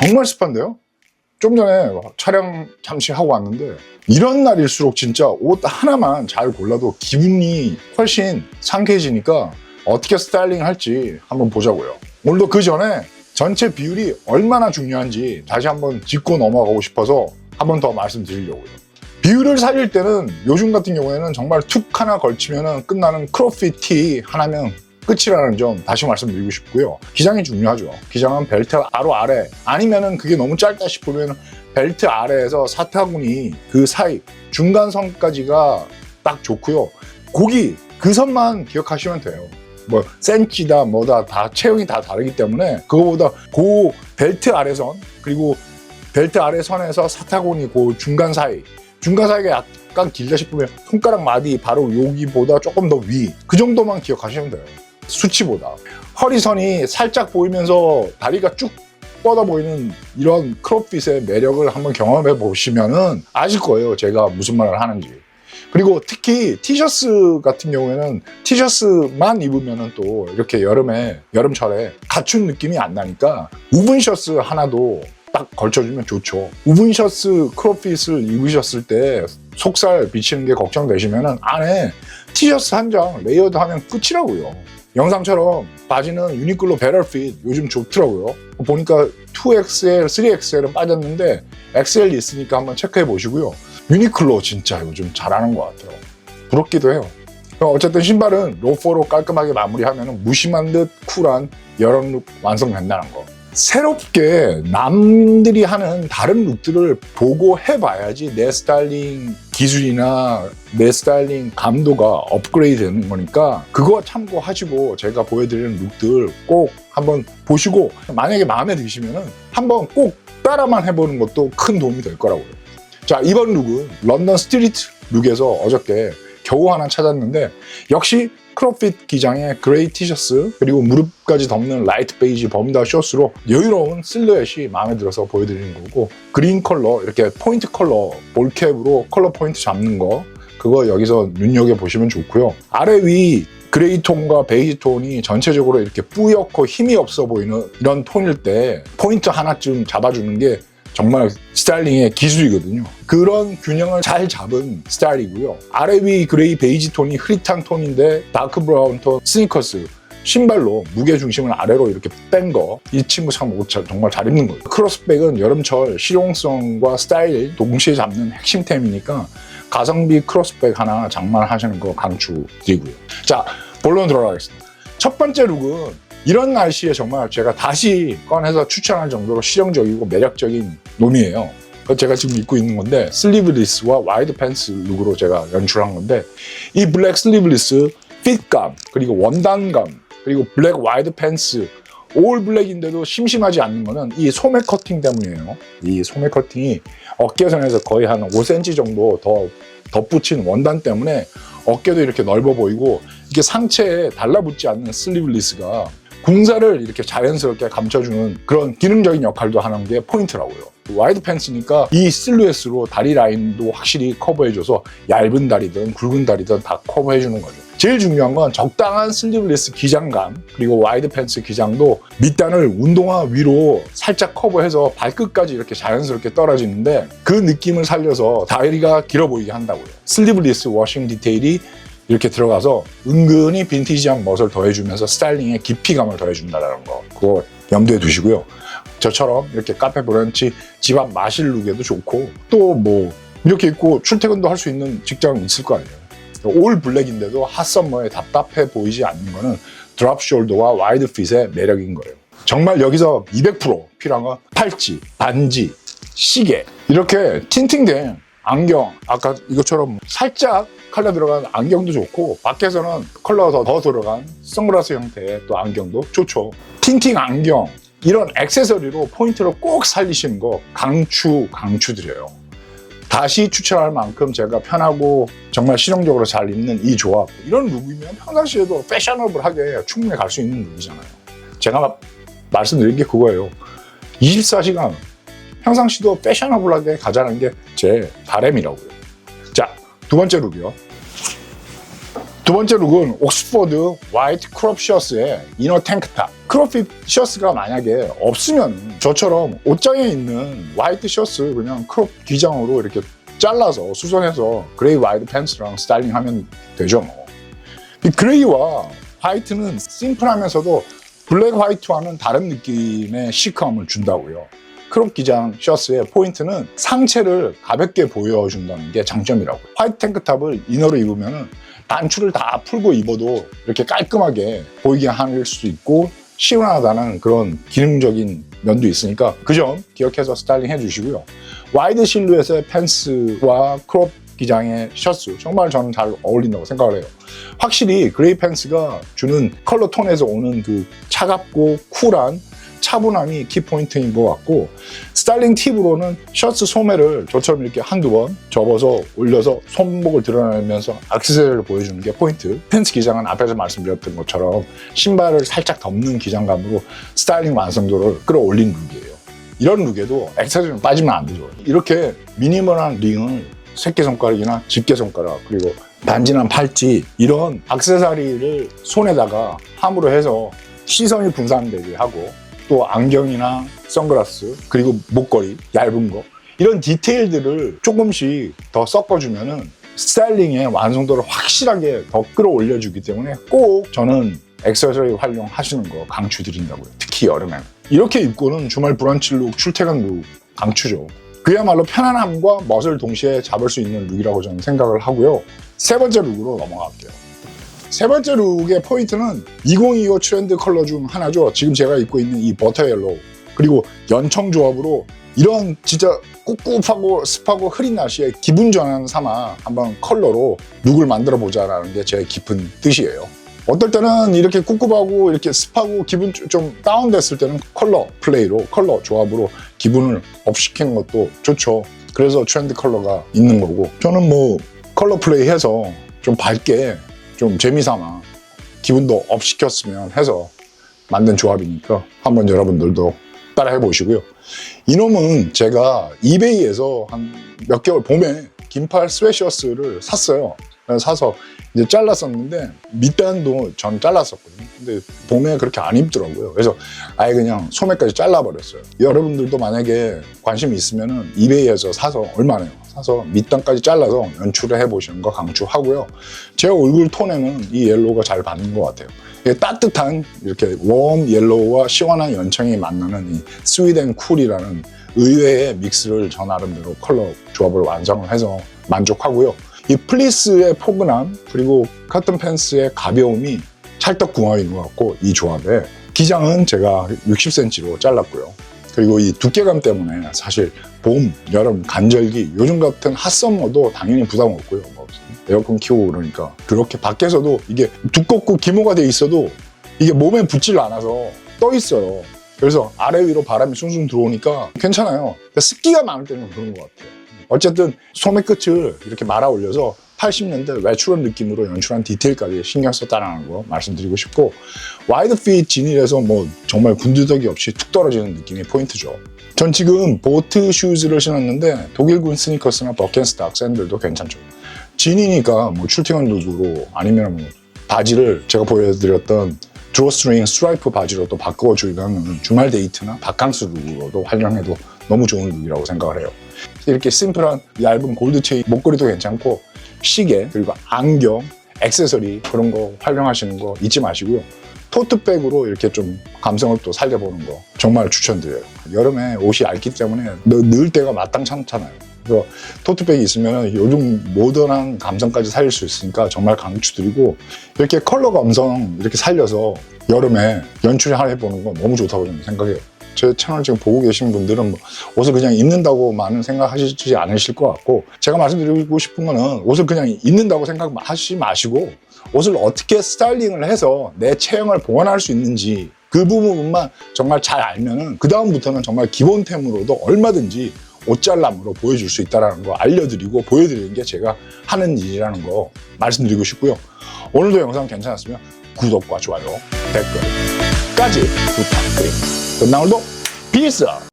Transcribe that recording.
정말 습한데요? 좀 전에 촬영 잠시 하고 왔는데 이런 날일수록 진짜 옷 하나만 잘 골라도 기분이 훨씬 상쾌해지니까 어떻게 스타일링 할지 한번 보자고요. 오늘도 그 전에 전체 비율이 얼마나 중요한지 다시 한번 짚고 넘어가고 싶어서 한번 더 말씀드리려고요. 비율을 살릴 때는 요즘 같은 경우에는 정말 툭 하나 걸치면 끝나는 크롭핏 티 하나면 끝이라는 점 다시 말씀드리고 싶고요. 기장이 중요하죠. 기장은 벨트 바로 아래 아니면은 그게 너무 짧다 싶으면 벨트 아래에서 사타구니 그 사이 중간 선까지가 딱 좋고요. 고기 그 선만 기억하시면 돼요. 뭐 센치다 뭐다 다 체형이 다 다르기 때문에 그거보다 그 벨트 아래 선 그리고 벨트 아래 선에서 사타구니 그 중간 사이 중간 사이가 약간 길다 싶으면 손가락 마디 바로 여기보다 조금 더 위 그 정도만 기억하시면 돼요 수치보다 허리선이 살짝 보이면서 다리가 쭉 뻗어 보이는 이런 크롭핏의 매력을 한번 경험해 보시면은 아실 거예요 제가 무슨 말을 하는지 그리고 특히 티셔츠 같은 경우에는 티셔츠만 입으면은 또 이렇게 여름에 여름철에 갖춘 느낌이 안 나니까 우븐 셔츠 하나도 딱 걸쳐주면 좋죠. 우븐 셔츠 크롭핏을 입으셨을 때 속살 비치는 게 걱정되시면은 안에 티셔츠 한 장 레이어드 하면 끝이라고요. 영상처럼 바지는 유니클로 배럴핏 요즘 좋더라고요. 보니까 2XL, 3XL은 빠졌는데 XL 있으니까 한번 체크해 보시고요. 유니클로 진짜 요즘 잘하는 것 같아요. 부럽기도 해요. 어쨌든 신발은 로퍼로 깔끔하게 마무리하면 무심한 듯 쿨한 여름 룩 완성된다는 거. 새롭게 남들이 하는 다른 룩들을 보고 해봐야지 내 스타일링 기술이나 내 스타일링 감도가 업그레이드 되는 거니까 그거 참고하시고 제가 보여드리는 룩들 꼭 한번 보시고 만약에 마음에 드시면은 한번 꼭 따라만 해보는 것도 큰 도움이 될 거라고요. 자 이번 룩은 런던 스트리트 룩에서 어저께 겨우 하나 찾았는데 역시 크롭핏 기장의 그레이 티셔츠 그리고 무릎까지 덮는 라이트 베이지 버뮤다 셔츠로 여유로운 실루엣이 마음에 들어서 보여드리는 거고 그린 컬러 이렇게 포인트 컬러 볼캡으로 컬러 포인트 잡는 거 그거 여기서 눈여겨 보시면 좋고요. 아래 위 그레이 톤과 베이지 톤이 전체적으로 이렇게 뿌옇고 힘이 없어 보이는 이런 톤일 때 포인트 하나쯤 잡아주는 게 정말 스타일링의 기술이거든요. 그런 균형을 잘 잡은 스타일이고요. 아래 위 그레이 베이지 톤이 흐릿한 톤인데 다크 브라운 톤 스니커스 신발로 무게 중심을 아래로 이렇게 뺀 거. 이 친구 참 옷 정말 잘 입는 거예요. 크로스백은 여름철 실용성과 스타일 동시에 잡는 핵심템이니까 가성비 크로스백 하나 장만하시는 거 강추드리고요. 자, 본론 들어가겠습니다. 첫 번째 룩은 이런 날씨에 정말 제가 다시 꺼내서 추천할 정도로 실용적이고 매력적인 놈이에요. 제가 지금 입고 있는 건데 슬리브리스와 와이드 팬츠 룩으로 제가 연출한 건데 이 블랙 슬리브리스 핏감 그리고 원단감 그리고 블랙 와이드 팬츠 올 블랙인데도 심심하지 않는 거는 이 소매 커팅 때문이에요. 이 소매 커팅이 어깨선에서 거의 한 5cm 정도 더 덧붙인 원단 때문에 어깨도 이렇게 넓어 보이고 이게 상체에 달라붙지 않는 슬리브리스가 궁사를 이렇게 자연스럽게 감춰주는 그런 기능적인 역할도 하는 게 포인트라고요. 와이드 팬츠니까 이 실루엣으로 다리 라인도 확실히 커버해줘서 얇은 다리든 굵은 다리든 다 커버해주는 거죠. 제일 중요한 건 적당한 슬리브레스 기장감 그리고 와이드 팬츠 기장도 밑단을 운동화 위로 살짝 커버해서 발끝까지 이렇게 자연스럽게 떨어지는데 그 느낌을 살려서 다리가 길어 보이게 한다고요. 슬리브리스 워싱 디테일이 이렇게 들어가서 은근히 빈티지한 멋을 더해주면서 스타일링에 깊이감을 더해준다는 거 그거 염두에 두시고요. 저처럼 이렇게 카페 브런치 집 앞 마실 룩에도 좋고 또 뭐 이렇게 입고 출퇴근도 할 수 있는 직장이 있을 거 아니에요. 올 블랙인데도 핫썸머에 답답해 보이지 않는 거는 드랍 숄더와 와이드 핏의 매력인 거예요. 정말 여기서 200% 필요한 건 팔찌, 반지, 시계 이렇게 틴팅된 안경 아까 이것처럼 살짝 컬러 들어간 안경도 좋고 밖에서는 컬러가 더, 더 들어간 선글라스 형태의 또 안경도 좋죠. 틴팅 안경 이런 액세서리로 포인트를 꼭 살리시는 거 강추 강추 드려요. 다시 추천할 만큼 제가 편하고 정말 실용적으로 잘 입는 이 조합 이런 룩이면 평상시에도 패셔너블하게 충분히 갈 수 있는 룩이잖아요. 제가 말씀드린 게 그거예요. 24시간 평상시도 패셔너블하게 가자는 게 제 바램이라고요. 자, 두 번째 룩이요. 두 번째 룩은 옥스퍼드 화이트 크롭 셔츠에 이너 탱크탑 크롭핏 셔츠가 만약에 없으면 저처럼 옷장에 있는 화이트 셔츠 그냥 크롭 기장으로 이렇게 잘라서 수선해서 그레이 와이드 팬츠랑 스타일링하면 되죠 뭐. 이 그레이와 화이트는 심플하면서도 블랙 화이트와는 다른 느낌의 시크함을 준다고요. 크롭 기장 셔츠의 포인트는 상체를 가볍게 보여준다는 게 장점이라고. 화이트 탱크탑을 이너로 입으면 단추를 다 풀고 입어도 이렇게 깔끔하게 보이게 할수 있고 시원하다는 그런 기능적인 면도 있으니까 그 점 기억해서 스타일링 해주시고요. 와이드 실루엣의 팬츠와 크롭 기장의 셔츠 정말 저는 잘 어울린다고 생각을 해요. 확실히 그레이 팬츠가 주는 컬러 톤에서 오는 그 차갑고 쿨한 차분함이 키포인트인 것 같고 스타일링 팁으로는 셔츠 소매를 저처럼 이렇게 한두 번 접어서 올려서 손목을 드러내면서 액세서리를 보여주는 게 포인트. 팬츠 기장은 앞에서 말씀드렸던 것처럼 신발을 살짝 덮는 기장감으로 스타일링 완성도를 끌어올린 룩이에요. 이런 룩에도 액세서리는 빠지면 안 되죠. 이렇게 미니멀한 링을 새끼손가락이나 집게손가락 그리고 단진한 팔찌 이런 액세서리를 손에다가 함으로 해서 시선이 분산되게 하고 또 안경이나 선글라스 그리고 목걸이 얇은 거 이런 디테일들을 조금씩 더 섞어주면은 스타일링의 완성도를 확실하게 더 끌어올려주기 때문에 꼭 저는 액세서리 활용하시는 거 강추드린다고요. 특히 여름에는. 이렇게 입고는 주말 브런치 룩, 출퇴근 룩 강추죠. 그야말로 편안함과 멋을 동시에 잡을 수 있는 룩이라고 저는 생각을 하고요. 세 번째 룩으로 넘어갈게요. 세 번째 룩의 포인트는 2025 트렌드 컬러 중 하나죠. 지금 제가 입고 있는 이 버터 옐로우 그리고 연청 조합으로 이런 진짜 꿉꿉하고 습하고 흐린 날씨에 기분 전환 삼아 한번 컬러로 룩을 만들어 보자라는 게 제 깊은 뜻이에요. 어떨 때는 이렇게 꿉꿉하고 이렇게 습하고 기분 좀 다운됐을 때는 컬러 플레이로 컬러 조합으로 기분을 업시키는 것도 좋죠. 그래서 트렌드 컬러가 있는 거고 저는 뭐 컬러 플레이 해서 좀 밝게 좀 재미삼아 기분도 업 시켰으면 해서 만든 조합이니까 한번 여러분들도 따라 해보시고요. 이놈은 제가 이베이에서 한 몇 개월 봄에 긴팔 스웨셔츠를 샀어요. 사서 이제 잘랐었는데 밑단도 전 잘랐었거든요. 근데 봄에 그렇게 안 입더라고요. 그래서 아예 그냥 소매까지 잘라버렸어요. 여러분들도 만약에 관심 있으면은 이베이에서 사서 얼마네요? 사서 밑단까지 잘라서 연출을 해보시는 거 강추하고요. 제 얼굴 톤에는 이 옐로우가 잘 받는 것 같아요. 따뜻한 이렇게 웜 옐로우와 시원한 연청이 만나는 이 스윗 앤 쿨이라는 의외의 믹스를 저 나름대로 컬러 조합을 완성을 해서 만족하고요. 이 플리스의 포근함 그리고 커튼 팬츠의 가벼움이 찰떡궁합인 것 같고 이 조합에 기장은 제가 60cm로 잘랐고요. 그리고 이 두께감 때문에 사실 봄, 여름, 간절기 요즘 같은 핫서머도 당연히 부담 없고요. 뭐 에어컨 키우고 그러니까 그렇게 밖에서도 이게 두껍고 기모가 돼 있어도 이게 몸에 붙질 않아서 떠 있어요. 그래서 아래 위로 바람이 숭숭 들어오니까 괜찮아요. 습기가 많을 때는 그런 것 같아요. 어쨌든 소매 끝을 이렇게 말아 올려서 80년대 외출한 느낌으로 연출한 디테일까지 신경 썼다는 거 말씀드리고 싶고 와이드 핏 진일에서 뭐 정말 군두덕이 없이 툭 떨어지는 느낌이 포인트죠. 전 지금 보트 슈즈를 신었는데 독일군 스니커스나 버켄스탁 샌들도 괜찮죠. 진이니까 뭐 출퇴근 룩으로 아니면 뭐 바지를 제가 보여드렸던 드로스트링 스트라이프 바지로 또 바꿔주면 주말 데이트나 바캉스 룩으로도 활용해도 너무 좋은 룩이라고 생각을 해요. 이렇게 심플한 얇은 골드 체인 목걸이도 괜찮고 시계 그리고 안경 액세서리 그런 거 활용하시는 거 잊지 마시고요. 토트백으로 이렇게 좀 감성을 또 살려보는 거 정말 추천드려요. 여름에 옷이 얇기 때문에 넣을 때가 마땅찮잖아요. 그래서 토트백이 있으면 요즘 모던한 감성까지 살릴 수 있으니까 정말 강추드리고 이렇게 컬러 감성 이렇게 살려서 여름에 연출을 해보는 거 너무 좋다고 생각해요. 제 채널 지금 보고 계신 분들은 뭐 옷을 그냥 입는다고만은 생각하시지 않으실 것 같고 제가 말씀드리고 싶은 거는 옷을 그냥 입는다고 생각하시지 마시고 옷을 어떻게 스타일링을 해서 내 체형을 보완할 수 있는지 그 부분만 정말 잘 알면은 그 다음부터는 정말 기본템으로도 얼마든지 옷잘남으로 보여줄 수 있다는 거 알려드리고 보여드리는 게 제가 하는 일이라는 거 말씀드리고 싶고요. 오늘도 영상 괜찮았으면 구독과 좋아요, 댓글까지 부탁드립니다. 그럼 나 오늘도 비스!